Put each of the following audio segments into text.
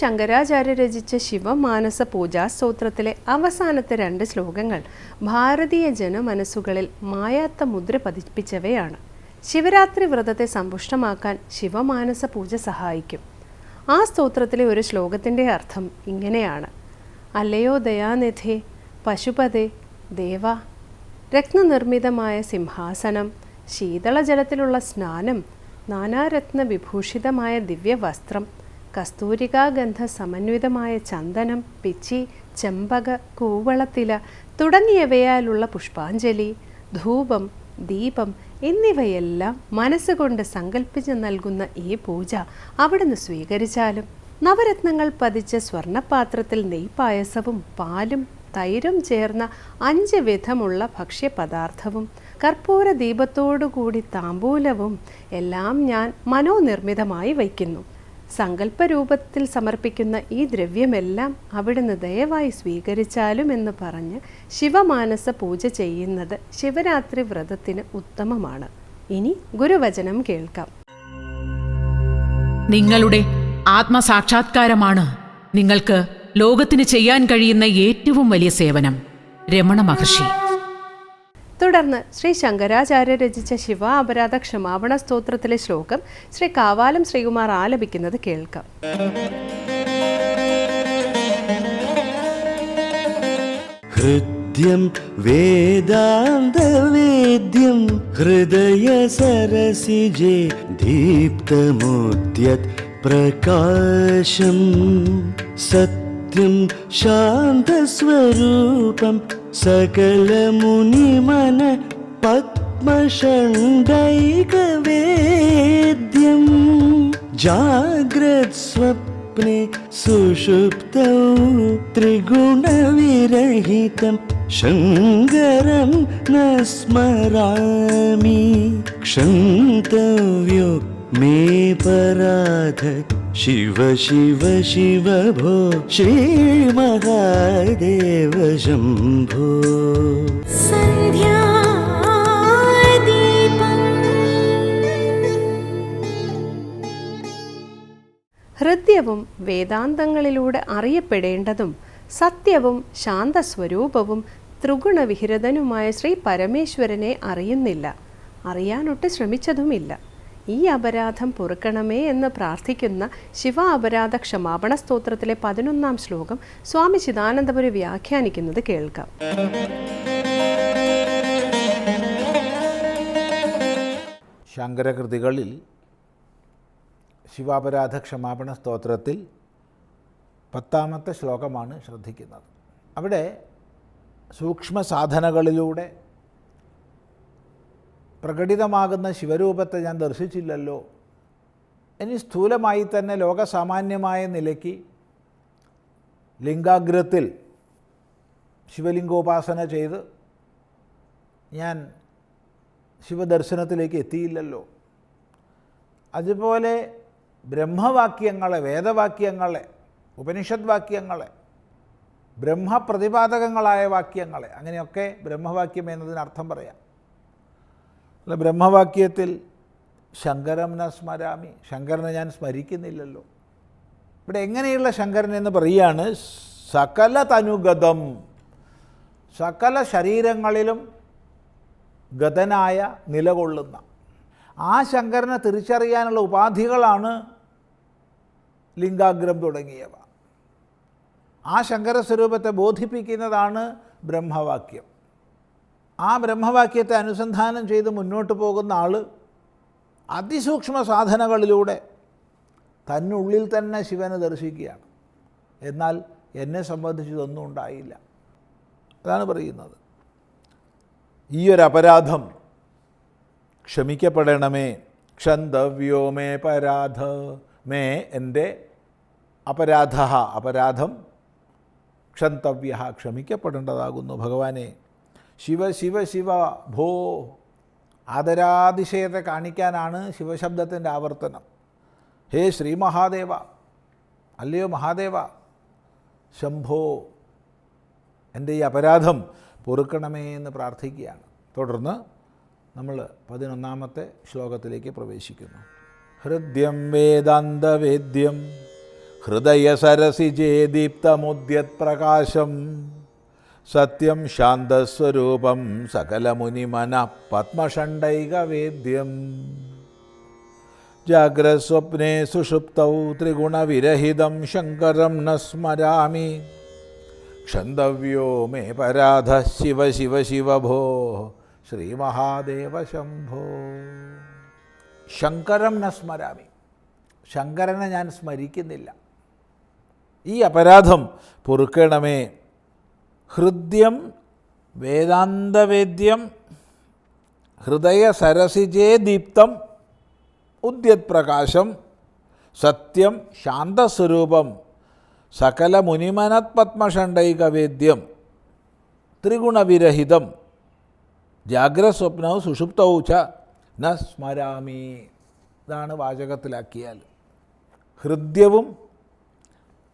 ശങ്കരാചാര്യ രചിച്ച ശിവമാനസ പൂജാസ്തോത്രത്തിലെ അവസാനത്തെ രണ്ട് ശ്ലോകങ്ങൾ ഭാരതീയ ജനമനസ്സുകളിൽ മായാത്ത മുദ്ര പതിപ്പിച്ചവയാണ്. ശിവരാത്രി വ്രതത്തെ സമ്പുഷ്ടമാക്കാൻ ശിവമാനസ പൂജ സഹായിക്കും. ആ സ്തോത്രത്തിലെ ഒരു ശ്ലോകത്തിന്റെ അർത്ഥം ഇങ്ങനെയാണ്. അല്ലയോ ദയാനിധി പശുപതേ ദേവ രത്നനിർമ്മിതമായ സിംഹാസനം ശീതളജലത്തിലുള്ള സ്നാനം നാനാരത്ന വിഭൂഷിതമായ ദിവ്യവസ്ത്രം കസ്തൂരികാഗന്ധ സമന്വിതമായ ചന്ദനം പിച്ചി ചെമ്പക കൂവളത്തില തുടങ്ങിയവയാലുള്ള പുഷ്പാഞ്ജലി ധൂപം ദീപം എന്നിവയെല്ലാം മനസ്സുകൊണ്ട് സങ്കല്പിച്ച് നൽകുന്ന ഈ പൂജ അവിടുന്ന് സ്വീകരിച്ചാലും നവരത്നങ്ങൾ പതിച്ച സ്വർണപാത്രത്തിൽ നെയ്പായസവും പാലും തൈരും ചേർന്ന അഞ്ച് വിധമുള്ള ഭക്ഷ്യപദാർത്ഥവും കർപ്പൂര ദീപത്തോടുകൂടി താമ്പൂലവും എല്ലാം ഞാൻ മനോനിർമ്മിതമായി വയ്ക്കുന്നു. സങ്കല്പരൂപത്തിൽ സമർപ്പിക്കുന്ന ഈ ദ്രവ്യമെല്ലാം അവിടുന്ന് ദയവായി സ്വീകരിച്ചാലും എന്ന് പറഞ്ഞ് ശിവമാനസ പൂജ ചെയ്യുന്നത് ശിവരാത്രി വ്രതത്തിന് ഉത്തമമാണ്. ഇനി ഗുരുവചനം കേൾക്കാം. നിങ്ങളുടെ ആത്മസാക്ഷാത്കാരമാണ് നിങ്ങൾക്ക് ലോകത്തിന് ചെയ്യാൻ കഴിയുന്ന ഏറ്റവും വലിയ സേവനം രമണ മഹർഷി. തുടർന്ന് ശ്രീ ശങ്കരാചാര്യ രചിച്ച ശിവ അപരാധ ക്ഷമാപണ സ്തോത്രത്തിലെ ശ്ലോകം ശ്രീ കാവാലം ശ്രീകുമാർ ആലപിക്കുന്നത് കേൾക്കാം. ഹൃദ്യം വേദാന്തവേദ്യം ഹൃദയ സരസിജേ ദീപ്തമോദ്യത് പ്രകാശം സത്യ सत्यं शान्तस्वरूपं सकलमुनिमन पद्मषण्डैकवेद्यं जाग्रत्स्वप्ने सुषुप्तौ त्रिगुणविरहितं शङ्करं न स्मरामि क्षन्तव्यो मे पराध शिव शिव शिव भो श्रीमहादेव शम्भो ഹൃദ്യവും വേദാന്തങ്ങളിലൂടെ അറിയപ്പെടേണ്ടതും സത്യവും ശാന്തസ്വരൂപവും ത്രിഗുണവിഹിരതനുമായ ശ്രീ പരമേശ്വരനെ അറിയുന്നില്ല അറിയാനൊട്ട് ശ്രമിച്ചതുമില്ല ഈ അപരാധം പൊറുക്കണമേ എന്ന് പ്രാർത്ഥിക്കുന്ന ശിവ അപരാധ ക്ഷമാപണ സ്തോത്രത്തിലെ പതിനൊന്നാം ശ്ലോകം സ്വാമി ചിദാനന്ദപുരി വ്യാഖ്യാനിക്കുന്നത് കേൾക്കാം. ശങ്കരകൃതികളിൽ ശിവാപരാധ ക്ഷമാപണ സ്തോത്രത്തിൽ പത്താമത്തെ ശ്ലോകമാണ് ശ്രദ്ധിക്കുന്നത്. അവിടെ സൂക്ഷ്മ സാധനകളിലൂടെ പ്രകടിതമാകുന്ന ശിവരൂപത്തെ ഞാൻ ദർശിച്ചില്ലല്ലോ. ഇനി സ്ഥൂലമായി തന്നെ ലോകസാമാന്യമായ നിലയ്ക്ക് ലിംഗാഗ്രത്തിൽ ശിവലിംഗോപാസന ചെയ്ത് ഞാൻ ശിവദർശനത്തിലേക്ക് എത്തിയില്ലല്ലോ. അതുപോലെ ബ്രഹ്മവാക്യങ്ങളെ വേദവാക്യങ്ങളെ ഉപനിഷത് വാക്യങ്ങളെ ബ്രഹ്മപ്രതിപാദകങ്ങളായ വാക്യങ്ങളെ അങ്ങനെയൊക്കെ ബ്രഹ്മവാക്യം എന്നതിനർത്ഥം പറയാം. അല്ല ബ്രഹ്മവാക്യത്തിൽ ശങ്കരം ന സ്മരാമി. ശങ്കരനെ ഞാൻ സ്മരിക്കുന്നില്ലല്ലോ. ഇവിടെ എങ്ങനെയുള്ള ശങ്കരൻ എന്ന് പറയുകയാണ് സകല തനുഗതം സകല ശരീരങ്ങളിലും ഗതനായ നിലകൊള്ളുന്ന. ആ ശങ്കരനെ തിരിച്ചറിയാനുള്ള ഉപാധികളാണ് ലിംഗാഗ്രം തുടങ്ങിയവ. ആ ശങ്കര സ്വരൂപത്തെ ബോധിപ്പിക്കുന്നതാണ് ബ്രഹ്മവാക്യം. ആ ബ്രഹ്മവാക്യത്തെ അനുസന്ധാനം ചെയ്ത് മുന്നോട്ട് പോകുന്ന ആൾ അതിസൂക്ഷ്മ സാധനകളിലൂടെ തന്നുള്ളിൽ തന്നെ ശിവനെ ദർശിക്കുകയാണ്. എന്നാൽ എന്നെ സംബന്ധിച്ച് ഇതൊന്നും ഉണ്ടായില്ല. അതാണ് പറയുന്നത്. ഈ ഒരു അപരാധം ക്ഷമിക്കപ്പെടണമേ. ക്ഷന്തവ്യോ മേ പരാധ. മേ എന്റെ അപരാധ. അപരാധം ക്ഷന്തവ്യ ക്ഷമിക്കപ്പെടേണ്ടതാകുന്നു ഭഗവാനെ. ശിവ ശിവ ശിവ ഭോ ആദരാതിശയത്തെ കാണിക്കാനാണ് ശിവശബ്ദത്തിന്റെ ആവർത്തനം. ഹേ ശ്രീ മഹാദേവ അല്ലയോ മഹാദേവ ശംഭോ എന്റെ ഈ അപരാധം പൊറുക്കണമേ എന്ന് പ്രാർത്ഥിക്കുകയാണ്. തുടർന്ന് നമ്മൾ പതിനൊന്നാമത്തെ ശ്ലോകത്തിലേക്ക് പ്രവേശിക്കുന്നു. ഹൃദ്യം വേദാന്തവേദ്യം ഹൃദയസരസിജേ ദീപ്തമുദ്യത് പ്രകാശം സത്യം ശാന്തസ്വരൂപം സകലമുനിമന പത്മഷണ്ടൈകവേദ്യം ജാഗ്രസ്വപ്നെ സുഷുപ്തൗ ത്രിഗുണവിരഹിതം ശങ്കരം ന സ്മരാമി. ക്ഷന്തവ്യോ മേ പരാധ ശിവ ശിവ ശിവ ഭോ. ശ്രീമഹാദേവ ശംഭോ ശങ്കരം ന സ്മരാമി. ശങ്കരനെ ഞാൻ സ്മരിക്കുന്നില്ല. ഈ അപരാധം പൊറുക്കണമേ ഹൃദ്യം വേദാന്തവേദ്യം ഹൃദയസരസിജേ ദീപ്തം ഉദ്യത് പ്രകാശം സത്യം ശാന്തസ്വരൂപം സകല മുനിമനത് പത്മഷണ്ടൈകവേദ്യം ത്രിഗുണവിരഹിതം ജാഗ്രസ്വപ്നവും സുഷുപ്തവും ച ന സ്മരാമി. ഇതാണ് വാചകത്തിലാക്കിയാൽ. ഹൃദ്യവും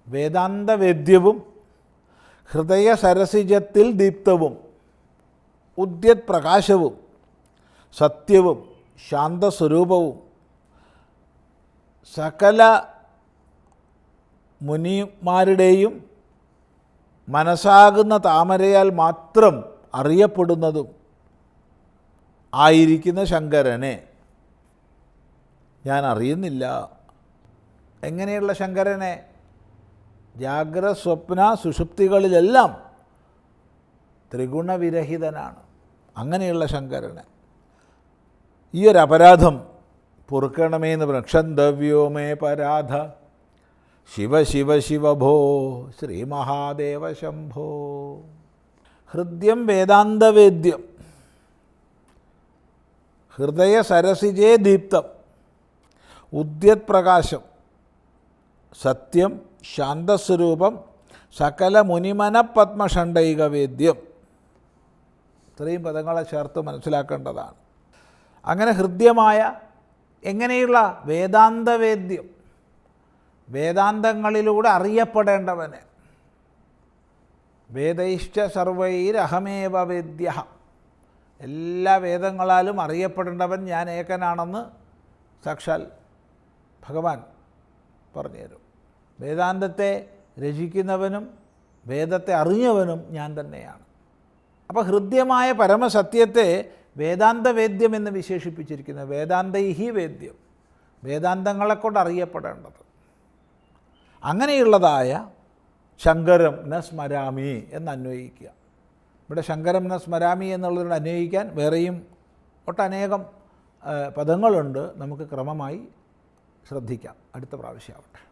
വേദാന്തവേദ്യവും ഹൃദയ സരസിജത്തിൽ ദീപ്തവും ഉദ്യത് പ്രകാശവും സത്യവും ശാന്തസ്വരൂപവും സകല മുനിമാരുടെയും മനസ്സാകുന്ന താമരയാൽ മാത്രം അറിയപ്പെടുന്നതും ആയിരിക്കുന്ന ശങ്കരനെ ഞാൻ അറിയുന്നില്ല. എങ്ങനെയുള്ള ശങ്കരനെ? ജാഗ്ര സ്വപ്ന സുഷുപ്തികളിലെല്ലാം ത്രിഗുണവിരഹിതനാണ്. അങ്ങനെയുള്ള ശങ്കരനെ. ഈ ഒരു അപരാധം പൊറുക്കണമേ എന്ന് പ്രക്ഷന്തവ്യോമേ പരാധ. ശിവ ശിവ ശിവഭോ ശ്രീ മഹാദേവ ശംഭോ. ഹൃദ്യം വേദാന്തവേദ്യം. ഹൃദയ സരസിജേ ദീപ്തം. ഉദ്യത് പ്രകാശം സത്യം ശാന്തസ്വരൂപം സകല മുനിമന പത്മഷണ്ഡൈക വേദ്യം ഇത്രയും പദങ്ങളെ ചേർത്ത് മനസ്സിലാക്കേണ്ടതാണ്. അങ്ങനെ ഹൃദ്യമായ എങ്ങനെയുള്ള വേദാന്തവേദ്യം? വേദാന്തങ്ങളിലൂടെ അറിയപ്പെടേണ്ടവന്. വേദൈശ്ച സർവൈരഹമേവ വേദ്യ എല്ലാ വേദങ്ങളാലും അറിയപ്പെടേണ്ടവൻ ഞാൻ ഏകനാണെന്ന് സാക്ഷാൽ ഭഗവാൻ പറഞ്ഞുതരും. വേദാന്തത്തെ രചിക്കുന്നവനും വേദത്തെ അറിഞ്ഞവനും ഞാൻ തന്നെയാണ്. അപ്പോൾ ഹൃദ്യമായ പരമസത്യത്തെ വേദാന്ത വേദ്യം എന്ന് വിശേഷിപ്പിച്ചിരിക്കുന്നത് വേദാന്തൈഹി വേദ്യം വേദാന്തങ്ങളെക്കൊണ്ട് അറിയപ്പെടേണ്ടത്. അങ്ങനെയുള്ളതായ ശങ്കരം ന സ്മരാമി എന്ന് അന്വയിക്കുക. ഇവിടെ ശങ്കരം ന സ്മരാമി എന്നുള്ളതിനോട് അന്വയിക്കാൻ വേറെയും ഒട്ടനേകം പദങ്ങളുണ്ട്. നമുക്ക് ക്രമമായി ശ്രദ്ധിക്കാം. അടുത്ത പ്രാവശ്യമാവട്ടെ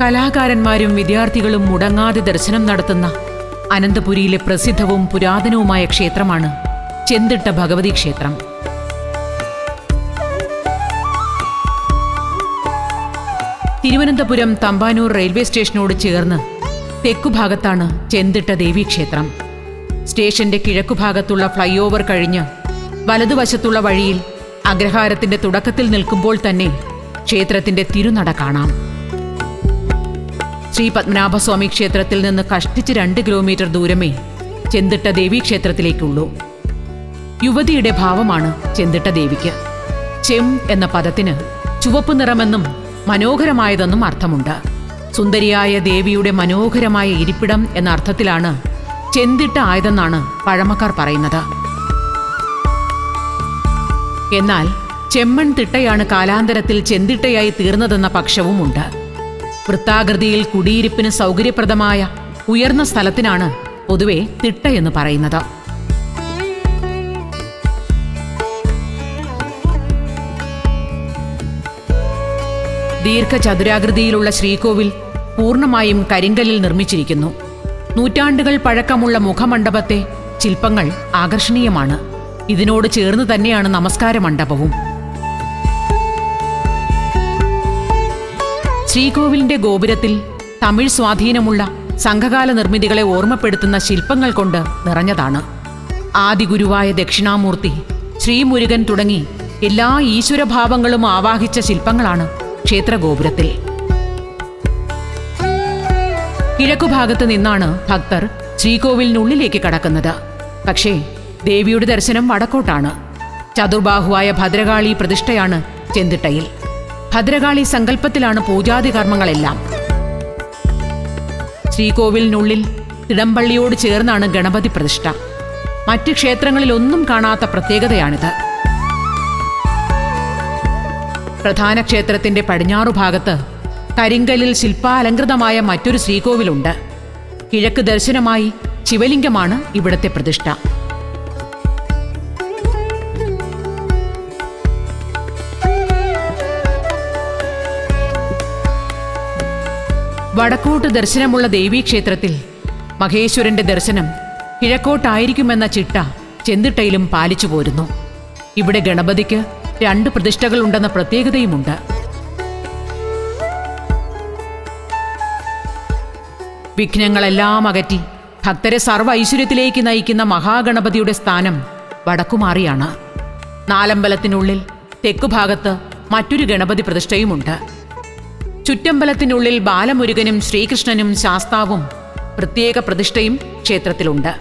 കലാകാരന്മാരും വിദ്യാർത്ഥികളും മുടങ്ങാതെ ദർശനം നടത്തുന്ന അനന്തപുരിയിലെ പ്രസിദ്ധവും പുരാതനവുമായ ക്ഷേത്രമാണ് ചെന്തിട്ട ഭഗവതി ക്ഷേത്രം. തിരുവനന്തപുരം തമ്പാനൂർ റെയിൽവേ സ്റ്റേഷനോട് ചേർന്ന് തെക്കുഭാഗത്താണ് ചെന്തിട്ട ദേവീക്ഷേത്രം സ്റ്റേഷന്റെ കിഴക്കുഭാഗത്തുള്ള ഫ്ലൈ ഓവർ കഴിഞ്ഞ് വലതുവശത്തുള്ള വഴിയിൽ അഗ്രഹാരത്തിന്റെ തുടക്കത്തിൽ നിൽക്കുമ്പോൾ തന്നെ ക്ഷേത്രത്തിന്റെ തിരുനട കാണാം. ശ്രീ പത്മനാഭസ്വാമി ക്ഷേത്രത്തിൽ നിന്ന് കഷ്ടിച്ച് രണ്ട് കിലോമീറ്റർ ദൂരമേ ചെന്തിട്ട ദേവീക്ഷേത്രത്തിലേക്കുള്ളൂ യുവതിയുടെ ഭാവമാണ് ചെന്തിട്ട ദേവിക്ക്. ചെം എന്ന പദത്തിന് ചുവപ്പ് നിറമെന്നും മനോഹരമായതെന്നും അർത്ഥമുണ്ട്. സുന്ദരിയായ ദേവിയുടെ മനോഹരമായ ഇരിപ്പിടം എന്ന അർത്ഥത്തിലാണ് ചെന്തിട്ട ആയതെന്നാണ് പഴമക്കാർ പറയുന്നത്. എന്നാൽ ചെമ്മൺ തിട്ടയാണ് കാലാന്തരത്തിൽ ചെന്തിട്ടയായി തീർന്നതെന്ന പക്ഷവുമുണ്ട്. വൃത്താകൃതിയിൽ കുടിയിരിപ്പിന് സൗകര്യപ്രദമായ ഉയർന്ന സ്ഥലത്തിനാണ് പൊതുവെ തിട്ട എന്ന് പറയുന്നത്. ദീർഘചതുരാകൃതിയിലുള്ള ശ്രീകോവിൽ പൂർണമായും കരിങ്കലിൽ നിർമ്മിച്ചിരിക്കുന്നു. നൂറ്റാണ്ടുകൾ പഴക്കമുള്ള മുഖമണ്ഡപത്തെ ശില്പങ്ങൾ ആകർഷണീയമാണ്. ഇതിനോട് ചേർന്ന് തന്നെയാണ് നമസ്കാര മണ്ഡപവും ശ്രീകോവിലിന്റെ ഗോപുരത്തിൽ തമിഴ് സ്വാധീനമുള്ള സംഘകാല നിർമ്മിതികളെ ഓർമ്മപ്പെടുത്തുന്ന ശില്പങ്ങൾ കൊണ്ട് നിറഞ്ഞതാണ്. ആദിഗുരുവായ ദക്ഷിണാമൂർത്തി ശ്രീമുരുകൻ തുടങ്ങി എല്ലാ ഈശ്വരഭാവങ്ങളും ആവാഹിച്ച ശില്പങ്ങളാണ് ക്ഷേത്രഗോപുരത്തിൽ കിഴക്കുഭാഗത്ത് നിന്നാണ് ഭക്തർ ശ്രീകോവിലിനുള്ളിലേക്ക് കടക്കുന്നത്. പക്ഷേ ദേവിയുടെ ദർശനം വടക്കോട്ടാണ്. ചതുർബാഹുവായ ഭദ്രകാളി പ്രതിഷ്ഠയാണ് ചെന്തിട്ടയിൽ. ഭദ്രകാളി സങ്കല്പത്തിലാണ് പൂജാതി കർമ്മങ്ങളെല്ലാം. ശ്രീകോവിലിനുള്ളിൽ തിടമ്പള്ളിയോട് ചേർന്നാണ് ഗണപതി പ്രതിഷ്ഠ. മറ്റ് ക്ഷേത്രങ്ങളിലൊന്നും കാണാത്ത പ്രത്യേകതയാണിത്. പ്രധാന ക്ഷേത്രത്തിന്റെ പടിഞ്ഞാറു ഭാഗത്ത് കരിങ്കലിൽ ശില്പാലങ്കൃതമായ മറ്റൊരു ശ്രീകോവിലുണ്ട്. കിഴക്ക് ദർശനമായി ശിവലിംഗമാണ് ഇവിടത്തെ പ്രതിഷ്ഠ. വടക്കോട്ട് ദർശനമുള്ള ദേവീക്ഷേത്രത്തിൽ മഹേശ്വരന്റെ ദർശനം കിഴക്കോട്ടായിരിക്കുമെന്ന ചിട്ട ചെന്തിട്ടയിലും പാലിച്ചു പോരുന്നു. ഇവിടെ ഗണപതിക്ക് രണ്ട് പ്രതിഷ്ഠകളുണ്ടെന്ന പ്രത്യേകതയുമുണ്ട്. വിഘ്നങ്ങളെല്ലാം അകറ്റി ഭക്തരെ സർവ ഐശ്വര്യത്തിലേക്ക് നയിക്കുന്ന മഹാഗണപതിയുടെ സ്ഥാനം വടക്കുമാറിയാണ്. നാലമ്പലത്തിനുള്ളിൽ തെക്കുഭാഗത്ത് മറ്റൊരു ഗണപതി പ്രതിഷ്ഠയുമുണ്ട്. ചുറ്റമ്പലത്തിനുള്ളിൽ ബാലമുരുകനും ശ്രീകൃഷ്ണനും ശാസ്താവും പ്രത്യേക പ്രതിഷ്ഠയും ക്ഷേത്രത്തിലുണ്ട്.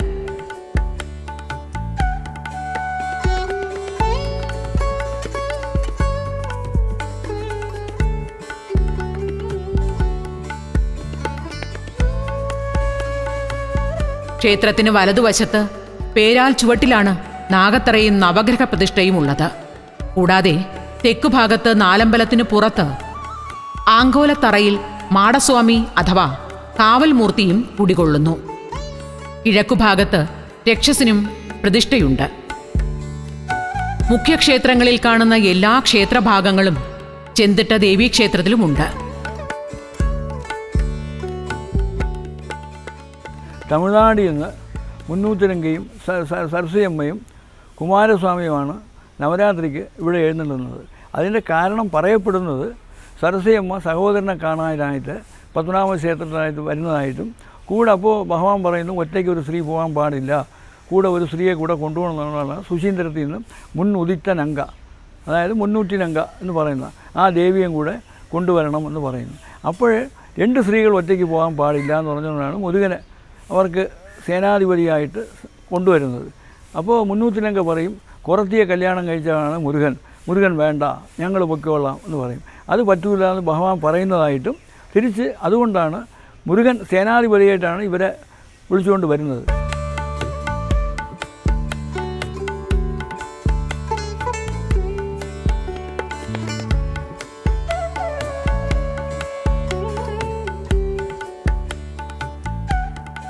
ക്ഷേത്രത്തിന് വലതുവശത്ത് പേരാൽ ചുവട്ടിലാണ് നാഗത്തറയും നവഗ്രഹ പ്രതിഷ്ഠയും ഉള്ളത് കൂടാതെ തെക്കുഭാഗത്ത് നാലമ്പലത്തിന് പുറത്ത് ആങ്കോലത്തറയിൽ മാടസ്വാമി അഥവാ കാവൽ മൂർത്തിയും കുടികൊള്ളുന്നു. കിഴക്കുഭാഗത്ത് രക്ഷസിനും പ്രതിഷ്ഠയുണ്ട്. മുഖ്യക്ഷേത്രങ്ങളിൽ കാണുന്ന എല്ലാ ക്ഷേത്രഭാഗങ്ങളും ചെന്തിട്ട ദേവീക്ഷേത്രത്തിലുമുണ്ട്. തമിഴ്നാടിൽ നിന്ന് മുന്നൂറ്റിരങ്കയും സരസിയമ്മയും കുമാരസ്വാമിയുമാണ് നവരാത്രിക്ക് ഇവിടെ എഴുന്നള്ളുന്നത്. അതിന്റെ കാരണം പറയപ്പെടുന്നത് സരസ്വതിയമ്മ സഹോദരനെ കാണാനായിട്ട് പത്മനാഭ ക്ഷേത്രത്തിനായിട്ട് വരുന്നതായിട്ടും കൂടെ അപ്പോൾ ഭഗവാൻ പറയുന്നു ഒറ്റയ്ക്ക് ഒരു സ്ത്രീ പോകാൻ പാടില്ല. കൂടെ ഒരു സ്ത്രീയെ കൂടെ കൊണ്ടുപോകണമെന്നുള്ള സുശീന്ദ്രത്തിൽ നിന്ന് മുൻ ഉദിത്ത നങ്ക. അതായത് മുന്നൂറ്റി നങ്ക എന്ന് പറയുന്ന ആ ദേവിയും കൂടെ കൊണ്ടുവരണം എന്ന് പറയുന്നു. അപ്പോൾ രണ്ട് സ്ത്രീകൾ ഒറ്റയ്ക്ക് പോകാൻ പാടില്ല എന്ന് പറഞ്ഞുകൊണ്ടാണ് മുരുകനെ അവർക്ക് സേനാധിപതിയായിട്ട് കൊണ്ടുവരുന്നത്. അപ്പോൾ മുന്നൂറ്റിനങ്ക പറയും കുറത്തിയെ കല്യാണം കഴിച്ചതാണ് മുരുകൻ. മുരുകൻ വേണ്ട ഞങ്ങൾ പൊയ്ക്കോളാം എന്ന് പറയും. അത് പറ്റൂല എന്ന് ഭഗവാൻ പറയുന്നതായിട്ടും തിരിച്ച് അതുകൊണ്ടാണ് മുരുകൻ സേനാധിപതിയായിട്ടാണ് ഇവരെ വിളിച്ചുകൊണ്ട് വരുന്നത്.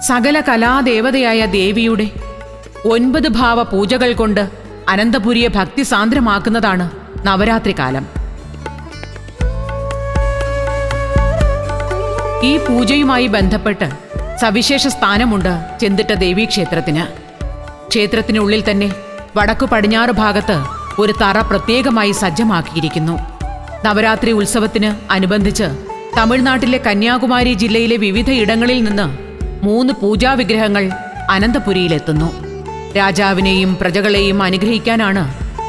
സകല കലാദേവതയായ ദേവിയുടെ ഒൻപത് ഭാവ പൂജകൾ കൊണ്ട് അനന്തപുരിയെ ഭക്തിസാന്ദ്രമാക്കുന്നതാണ് നവരാത്രി കാലം. ഈ പൂജയുമായി ബന്ധപ്പെട്ട് സവിശേഷ സ്ഥാനമുണ്ട് ചെന്തിട്ട ദേവീക്ഷേത്രത്തിന്. ക്ഷേത്രത്തിനുള്ളിൽ തന്നെ വടക്കു പടിഞ്ഞാറ് ഭാഗത്ത് ഒരു തറ പ്രത്യേകമായി സജ്ജമാക്കിയിരിക്കുന്നു. നവരാത്രി ഉത്സവത്തിന് അനുബന്ധിച്ച് തമിഴ്നാട്ടിലെ കന്യാകുമാരി ജില്ലയിലെ വിവിധ ഇടങ്ങളിൽ നിന്ന് മൂന്ന് പൂജാവിഗ്രഹങ്ങൾ അനന്തപുരിയിലെത്തുന്നു. രാജാവിനെയും പ്രജകളെയും അനുഗ്രഹിക്കാനാണ്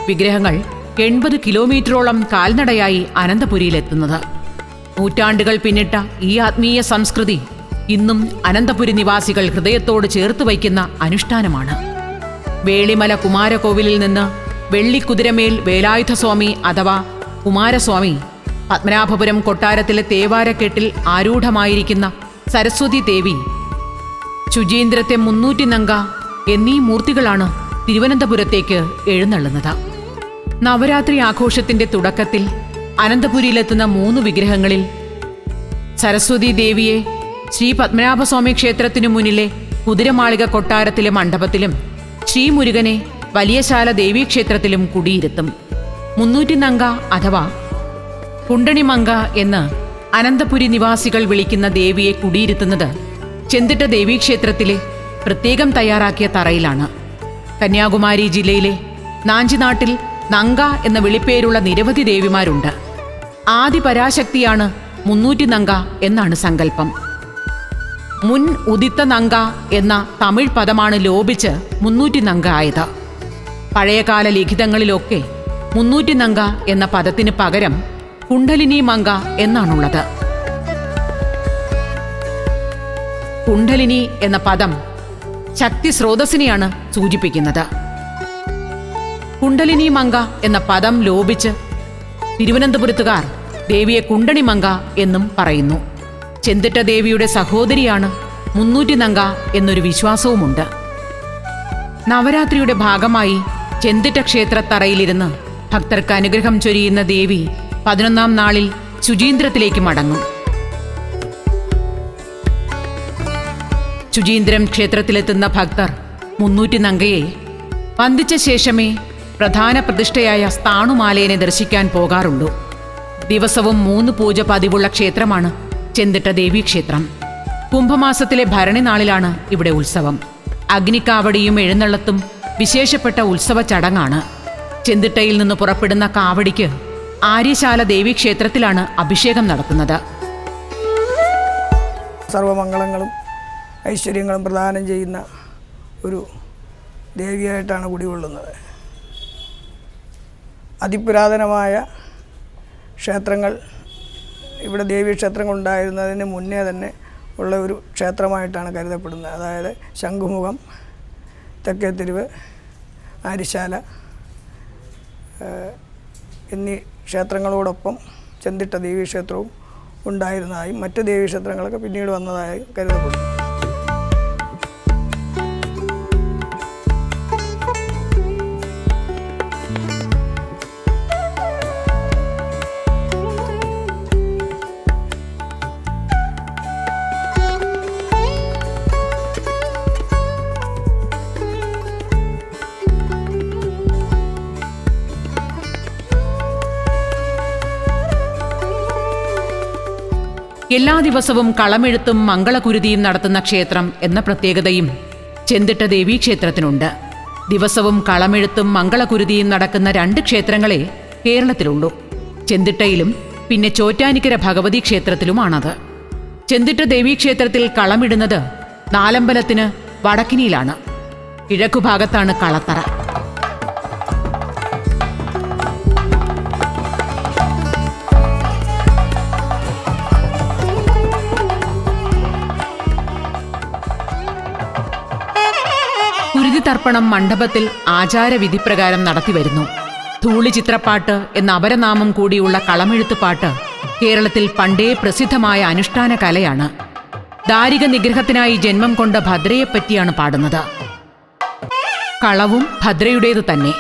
വിഗ്രഹങ്ങൾ എൺപത് കിലോമീറ്ററോളം കാൽനടയായി അനന്തപുരിയിലെത്തുന്നത്. നൂറ്റാണ്ടുകൾ പിന്നിട്ട ഈ ആത്മീയ സംസ്കൃതി ഇന്നും അനന്തപുരി നിവാസികൾ ഹൃദയത്തോട് ചേർത്ത് വയ്ക്കുന്ന അനുഷ്ഠാനമാണ്. വേളിമല കുമാരകോവിലിൽ നിന്ന് വെള്ളിക്കുതിരമേൽ വേലായുധസ്വാമി അഥവാ കുമാരസ്വാമി പത്മനാഭപുരം കൊട്ടാരത്തിലെ തേവാരക്കെട്ടിൽ ആരൂഢമായിരിക്കുന്ന സരസ്വതി ദേവി ശുചീന്ദ്രത്തെ മുന്നൂറ്റി നങ്ക എന്നീ മൂർത്തികളാണ് തിരുവനന്തപുരത്തേക്ക് എഴുന്നള്ളുന്നത്. നവരാത്രി ആഘോഷത്തിന്റെ തുടക്കത്തിൽ അനന്തപുരിയിലെത്തുന്ന മൂന്ന് വിഗ്രഹങ്ങളിൽ സരസ്വതി ദേവിയെ ശ്രീ പത്മനാഭസ്വാമി ക്ഷേത്രത്തിനു മുന്നിലെ കുതിരമാളിക കൊട്ടാരത്തിലെ മണ്ഡപത്തിലും ശ്രീമുരുകനെ വലിയശാല ദേവീക്ഷേത്രത്തിലും കുടിയിരുത്തും. മുന്നൂറ്റി നങ്ക അഥവാ കുണ്ടണിമങ്ക എന്ന് അനന്തപുരി നിവാസികൾ വിളിക്കുന്ന ദേവിയെ കുടിയിരുത്തുന്നത് ചെന്തിട്ട ദേവീക്ഷേത്രത്തിലെ പ്രത്യേകം തയ്യാറാക്കിയ തറയിലാണ്. കന്യാകുമാരി ജില്ലയിലെ നാഞ്ചിനാട്ടിൽ നങ്ക എന്ന വിളിപ്പേരുള്ള നിരവധി ദേവിമാരുണ്ട്. ആദി പരാശക്തിയാണ് മുന്നൂറ്റി നങ്ക എന്നാണ് സങ്കല്പം. മുൻ ഉദിത്ത നങ്ക എന്ന തമിഴ് പദമാണ് ലോപിച്ച് മുന്നൂറ്റി നങ്ക ആയത്. പഴയകാല ലിഖിതങ്ങളിലൊക്കെ മുന്നൂറ്റി നങ്ക എന്ന പദത്തിന് പകരം കുണ്ഡലിനി മങ്ക എന്നാണുള്ളത്. കുണ്ഡലിനി എന്ന പദം ശക്തി സ്രോതസ്സിനെയാണ് സൂചിപ്പിക്കുന്നത്. കുണ്ടലിനി മങ്ക എന്ന പദം ലോപിച്ച് തിരുവനന്തപുരത്തുകാർ ദേവിയെ കുണ്ടണി മങ്ക എന്നും പറയുന്നു. ചെന്തിട്ട ദേവിയുടെ സഹോദരിയാണ് മുന്നൂറ്റി നങ്ക എന്നൊരു വിശ്വാസവുമുണ്ട്. നവരാത്രിയുടെ ഭാഗമായി ചെന്തിട്ട ക്ഷേത്രത്തറയിലിരുന്ന് ഭക്തർക്ക് അനുഗ്രഹം ചൊരിയുന്ന ദേവി പതിനൊന്നാം നാളിൽ ശുചീന്ദ്രത്തിലേക്ക് മടങ്ങും. ശുചീന്ദ്രം ക്ഷേത്രത്തിലെത്തുന്ന ഭക്തർ മുന്നൂറ്റി നങ്കയെ വന്ദിച്ച ശേഷമേ പ്രധാന പ്രതിഷ്ഠയായ സ്ഥാണുമാലയനെ ദർശിക്കാൻ പോകാറുള്ളൂ. ദിവസവും മൂന്ന് പൂജ പതിവുള്ള ക്ഷേത്രമാണ് ചെന്തിട്ട ദേവീക്ഷേത്രം കുംഭമാസത്തിലെ ഭരണി നാളിലാണ് ഇവിടെ ഉത്സവം. അഗ്നിക്കാവടിയും എഴുന്നള്ളത്തും വിശേഷപ്പെട്ട ഉത്സവ ചടങ്ങാണ്. ചെന്തിട്ടയിൽ നിന്ന് പുറപ്പെടുന്ന കാവടിക്ക് ആര്യശാല ദേവീക്ഷേത്രത്തിലാണ് അഭിഷേകം നടക്കുന്നത്. സർവമംഗളങ്ങളും ഐശ്വര്യങ്ങളും പ്രദാനം ചെയ്യുന്ന ഒരു ദേവിയായിട്ടാണ് കുടികൊള്ളുന്നത്. അതിപുരാതനമായ ക്ഷേത്രങ്ങൾ ഇവിടെ ദേവീ ക്ഷേത്രങ്ങൾ ഉണ്ടായിരുന്നതിന് മുന്നേ തന്നെ ഉള്ള ഒരു ക്ഷേത്രമായിട്ടാണ് കരുതപ്പെടുന്നത്. അതായത് ശംഖുമുഖം തെക്കേ തെരുവ് ആരിശാല എന്നീ ക്ഷേത്രങ്ങളോടൊപ്പം ചെന്തിട്ട ദേവീക്ഷേത്രവും ഉണ്ടായിരുന്നതായും മറ്റ് ദേവീക്ഷേത്രങ്ങളൊക്കെ പിന്നീട് വന്നതായും കരുതപ്പെടുന്നു. എല്ലാ ദിവസവും കളമെഴുത്തും മംഗളകുരുതിയും നടത്തുന്ന ക്ഷേത്രം എന്ന പ്രത്യേകതയും ചെന്തിട്ട ദേവീക്ഷേത്രത്തിനുണ്ട് ദിവസവും കളമെഴുത്തും മംഗളകുരുതിയും നടക്കുന്ന രണ്ട് ക്ഷേത്രങ്ങളെ കേരളത്തിലുള്ളൂ. ചെന്തിട്ടയിലും പിന്നെ ചോറ്റാനിക്കര ഭഗവതി ക്ഷേത്രത്തിലുമാണത്. ചെന്തിട്ട ദേവീക്ഷേത്രത്തിൽ കളമിടുന്നത് നാലമ്പലത്തിന് വടക്കിനിയിലാണ്. കിഴക്കുഭാഗത്താണ് കളത്തറ. കുരുതി ബലിതർപ്പണം മണ്ഡപത്തിൽ ആചാരവിധിപ്രകാരം നടത്തിവരുന്നു. ധൂളി ചിത്രപ്പാട്ട് എന്ന അപരനാമം കൂടിയുള്ള കളമെഴുത്തുപാട്ട് കേരളത്തിൽ പണ്ടേ പ്രസിദ്ധമായ അനുഷ്ഠാന കലയാണ്. ദാരിക നിഗ്രഹത്തിനായി ജന്മം കൊണ്ട ഭദ്രയെപ്പറ്റിയാണ് പാടുന്നത്. കളവും ഭദ്രയുടേതു തന്നെ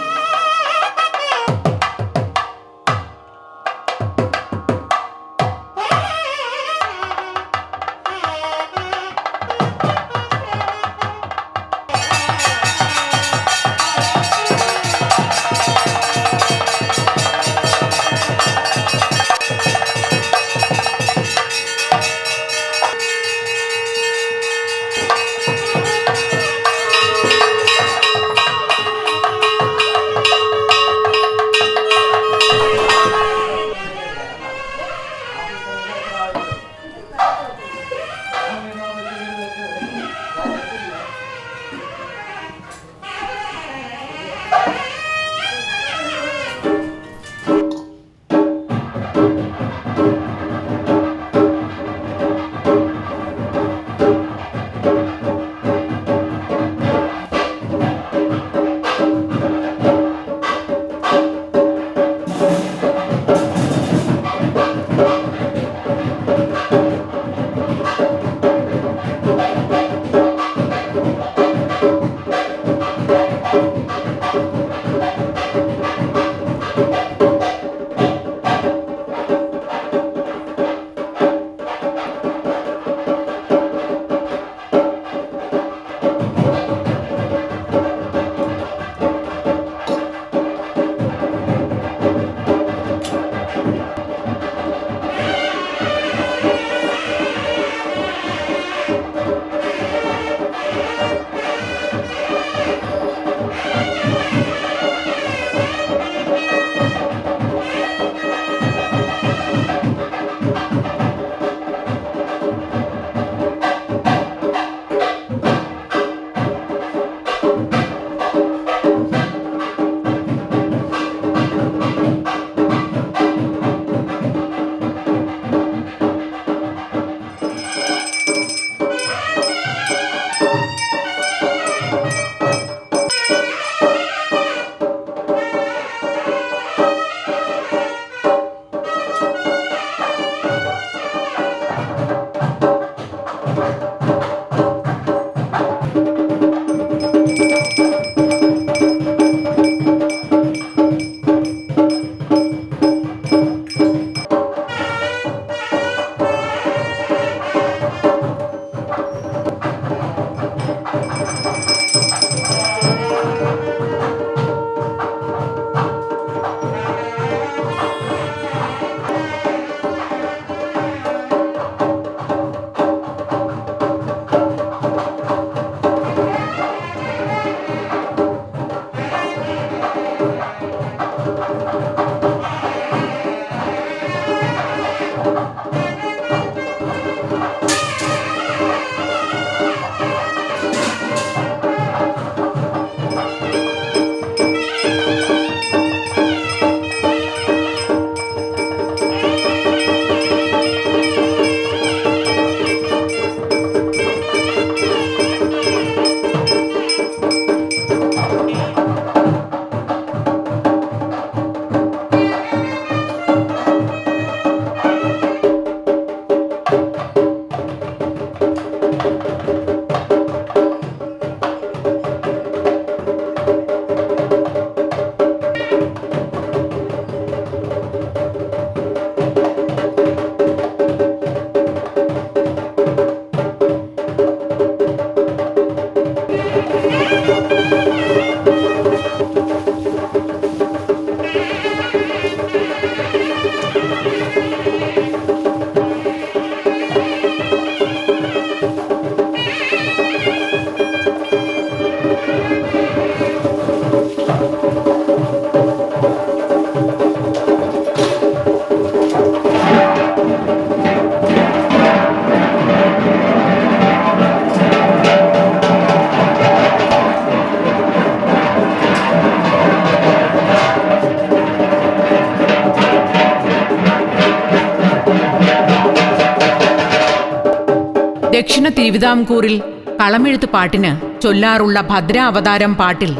തിരുവിതാംകൂറിൽ കളമെഴുത്ത് പാട്ടിന് ചൊല്ലാറുള്ള ഭദ്രാവതാരം പാട്ടിൽ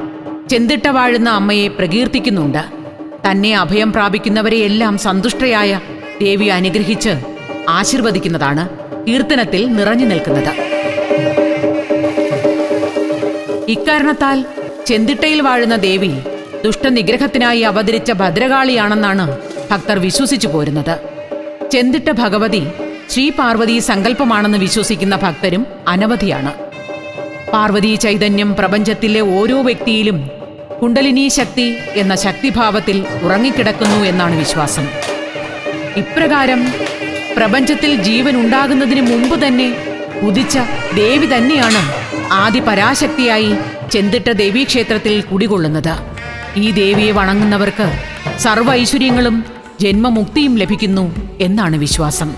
ചെന്തിട്ട വാഴുന്ന അമ്മയെ പ്രകീർത്തിക്കുന്നുണ്ട്. തന്നെ അഭയം പ്രാപിക്കുന്നവരെയെല്ലാം സന്തുഷ്ടയായ ദേവി അനുഗ്രഹിച്ച് ആശീർവദിക്കുന്നതാണ് കീർത്തനത്തിൽ നിറഞ്ഞു നിൽക്കുന്നത്. ഇക്കാരണത്താൽ ചെന്തിട്ടയിൽ വാഴുന്ന ദേവി ദുഷ്ടനിഗ്രഹത്തിനായി അവതരിച്ച ഭദ്രകാളിയാണെന്നാണ് ഭക്തർ വിശ്വസിച്ചു പോരുന്നത്. ചെന്തിട്ട ഭഗവതി ശ്രീ പാർവതി സങ്കല്പമാണെന്ന് വിശ്വസിക്കുന്ന ഭക്തരും അനവധിയാണ്. പാർവതി ചൈതന്യം പ്രപഞ്ചത്തിലെ ഓരോ വ്യക്തിയിലും കുണ്ടലിനി ശക്തി എന്ന ശക്തിഭാവത്തിൽ ഉറങ്ങിക്കിടക്കുന്നു എന്നാണ് വിശ്വാസം. ഇപ്രകാരം പ്രപഞ്ചത്തിൽ ജീവൻ ഉണ്ടാകുന്നതിന് മുമ്പ് തന്നെ ഉദിച്ച ദേവി തന്നെയാണ് ആദി പരാശക്തിയായി ചെന്തിട്ട ദേവീക്ഷേത്രത്തിൽ കുടികൊള്ളുന്നത്. ഈ ദേവിയെ വണങ്ങുന്നവർക്ക് സർവ ഐശ്വര്യങ്ങളും ജന്മമുക്തിയും ലഭിക്കുന്നു എന്നാണ് വിശ്വാസം.